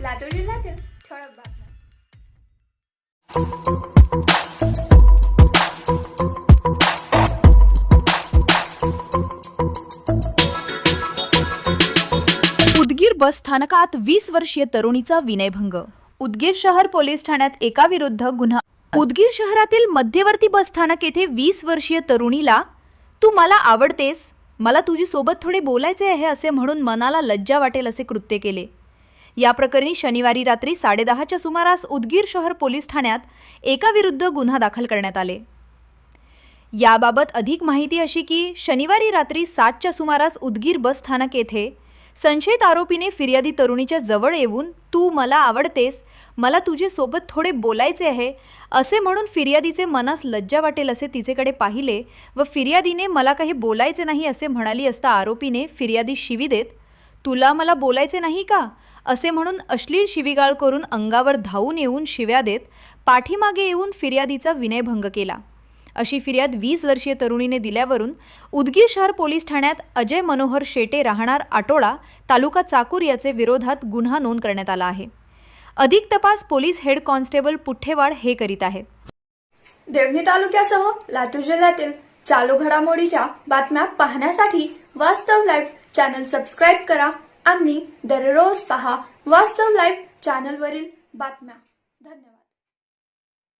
लातूर जिल्ह्यातील ठळक बातम्या. उदगीर बस स्थानकात वीस वर्षीय तरुणीचा विनयभंग. उदगीर शहर पोलीस ठाण्यात एका विरुद्ध गुन्हा. उदगीर शहरातील मध्यवर्ती बस स्थानक येथे वीस वर्षीय तरुणीला तू मला आवडतेस. मला तुझी सोबत थोडे बोलायचे आहे असे म्हणून मनाला लज्जा वाटेल असे कृत्य केले. या प्रकरणी शनिवारी रात्री साडेदहाच्या सुमारास उदगीर शहर पोलीस ठाण्यात एकाविरुद्ध गुन्हा दाखल करण्यात आले. याबाबत अधिक माहिती अशी की शनिवारी रात्री सातच्या सुमारास उदगीर बस स्थानक येथे संशयित आरोपीने फिर्यादी तरुणीच्या जवळ येऊन तू मला आवडतेस मला तुझे सोबत थोडे बोलायचे आहे असे म्हणून फिर्यादीचे मनास लज्जा वाटेल असे तिचेकडे पाहिले व फिर्यादीने मला काही बोलायचे नाही असे म्हणाली असता आरोपीने फिर्यादी शिवी देत तुला मला बोलायचे नाही का? असे म्हणून अश्लील शिवीगाळ करून अंगावर धावून येऊन शिव्या देत पाठीमागे येऊन फिर्यादीचा विनयभंग केला. अशी फिर्याद वीस वर्षीय तरुणीने दिल्यावरून उदगीर शहर पोलीस ठाण्यात अजय मनोहर शेटे राहणार आटोळा तालुका चाकूर याचे विरोधात गुन्हा नोंद करण्यात आला आहे. अधिक तपास पोलीस हेड कॉन्स्टेबल पुठ्ठेवाड हे करीत आहे. देवणी तालुक्यासह लातूर जिल्ह्यातील चालू घडामोडीच्या बातम्या पाहण्यासाठी वास्तव लाईव्ह चॅनल सबस्क्राईब करा आणि दररोज पहा वास्तव लाईव्ह चॅनलवरील बातम्या. धन्यवाद.